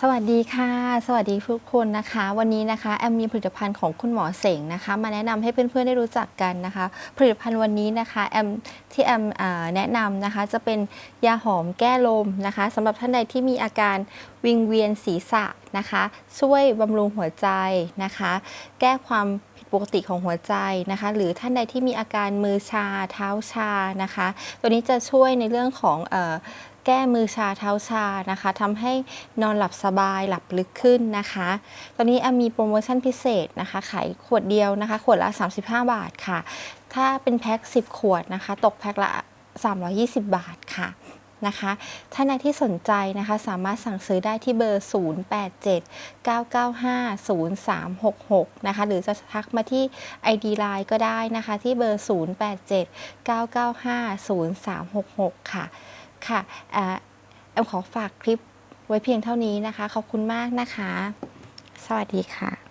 สวัสดีค่ะ สวัสดีทุกคนนะคะ วันนี้นะคะแอมมีผลิตภัณฑ์ของคุณหมอเสงนะคะ มาแนะนำให้เพื่อนๆได้รู้จักกันนะคะ ผลิตภัณฑ์วันนี้นะคะแอมที่แอมแนะนำนะคะ จะเป็นยาหอมแก้ลมนะคะสำหรับท่านใดที่มีอาการวิงเวียนศีรษะนะคะ ช่วยบำรุงหัวใจนะคะ แก้ความผิดปกติของหัวใจนะคะ หรือท่านใดที่มีอาการมือชาเท้าชานะคะ ตัวนี้จะช่วยในเรื่องของ แก้มือชาเท้าชานะคะทำให้นอนหลับสบายหลับลึกขึ้นนะคะ ตอนนี้แอมมีโปรโมชั่นพิเศษนะคะ ขายขวดเดียวนะคะ ขวดละ 35 บาทค่ะ ถ้าเป็นแพ็ค 10 ขวดนะคะ ตกแพ็คละ 320 บาทค่ะนะคะท่านใดที่สนใจนะคะสามารถสั่งซื้อได้ที่เบอร์ 0879950366 นะคะหรือจะทักมาที่ ID Line ก็ได้นะคะที่เบอร์ 0879950366 ค่ะ ค่ะอ่าแอมขอฝากคลิปไว้เพียงเท่านี้นะคะ ขอบคุณมากนะคะ สวัสดีค่ะ